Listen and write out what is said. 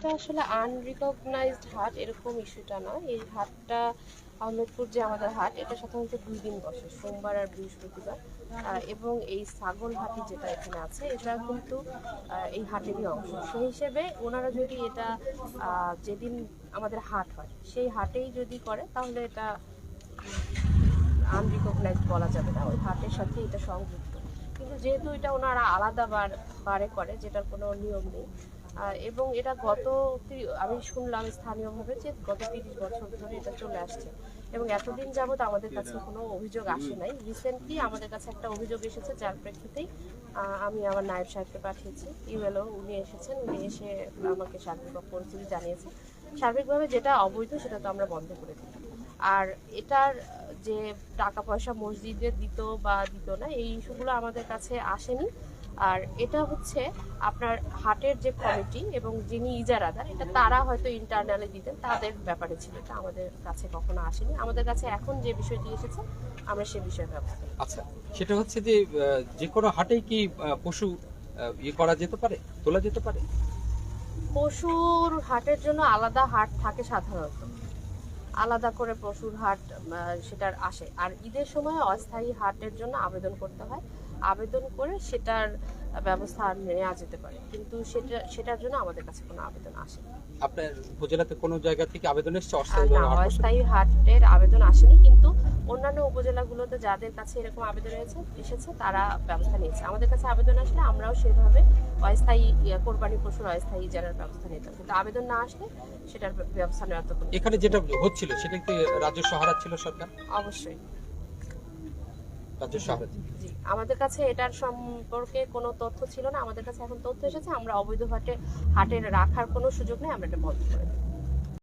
এটা আসলে আনরিকগনাইজড হাট এরকম ইস্যুটা না এই হাটটা আহমেদপুর যে আমাদের হাট এটা সাধারণত দুই দিন বসে, সোমবার আর বৃহস্পতিবার। এবং এই ছাগল হাটি যেটা এখানে আছে, এটা কিন্তু এই হাটেরই অংশ। সেই হিসেবে ওনারা যদি এটা যেদিন আমাদের হাট হয়, সেই হাটেই যদি করে, তাহলে এটা আনরিকগনাইজড বলা যাবে না। ওই হাটের সাথে এটা সংযুক্ত। কিন্তু যেহেতু এটা ওনারা আলাদা বার, বারে করে, যেটার কোনো নিয়ম নেই এবং এটা গত আমি শুনলাম স্থানীয়ভাবে যে গত তিরিশ বছর ধরে এটা চলে আসছে। এবং এতদিন যাবত আমাদের কাছে কোনো অভিযোগ আসে নাই। রিসেন্টলি আমাদের কাছে একটা অভিযোগ এসেছে, যার প্রেক্ষিতেই আমি আমার নায়েব সাহেবকে পাঠিয়েছি। ইমেলও উনি এসেছেন, উনি এসে আমাকে সার্বিক পরিস্থিতি জানিয়েছে সার্বিকভাবে যেটা অবৈধ সেটা তো আমরা বন্ধ করে দিই আর এটার যে টাকা পয়সা মসজিদে দিত বা দিত না এই ইস্যুগুলো আমাদের কাছে আসেনি। আর এটা হচ্ছে আপনার হাটের যে কমিটি এবং যিনি ইজারাদার এটা তারা হয়তো ইন্টারনালে দিতেন তাদের ব্যাপারে ছিল। এটা আমাদের কাছে কখনো আসেনি। আমাদের কাছে এখন যে বিষয়টি এসেছে আমরা সে বিষয়ে ব্যবস্থা আচ্ছা সেটা হচ্ছে যে যে কোনো হাটেই কি পশু ইয়ে করা যেতে পারে তোলা যেতে পারে? পশুর হাটের জন্য আলাদা হাট থাকে সাধারণত। আলাদা করে পশুর হাট সেটার আসে। আর ঈদের সময় অস্থায়ী হাটের জন্য আবেদন করতে হয়। আবেদন করে সেটার ব্যবস্থা নেওয়া যেতে পারে। কিন্তু সেটা সেটার জন্য আমাদের কাছে কোনো আবেদন আসে আপনার উপজেলাতে কোনো জায়গা থেকে আবেদন এসছে? অস্থায়ী হাটের আবেদন আসেনি। কিন্তু অন্যান্য উপজেলাগুলোতে যাদের কাছে এরকম আবেদন হয়েছে এসেছে তারা ব্যবস্থা নিয়েছে। আমাদের কাছে আবেদন আসলে আমরাও সেভাবে অস্থায়ী ইয়ে, কোরবানি পশুর অস্থায়ী ইজারার ব্যবস্থা নিতাম কিন্তু আবেদন না আসলে সেটার ব্যবস্থা নেওয়ার তো এখানে যেটা হচ্ছিল সেটা কি রাজ্য সহারা ছিল সরকার? অবশ্যই। আমাদের কাছে এটার সম্পর্কে কোনো তথ্য ছিল না। আমাদের কাছে এখন তথ্য এসেছে আমরা অবৈধ হাটে হাটের রাখার কোনো সুযোগ নেই আমরা এটা বন্ধ করে দিই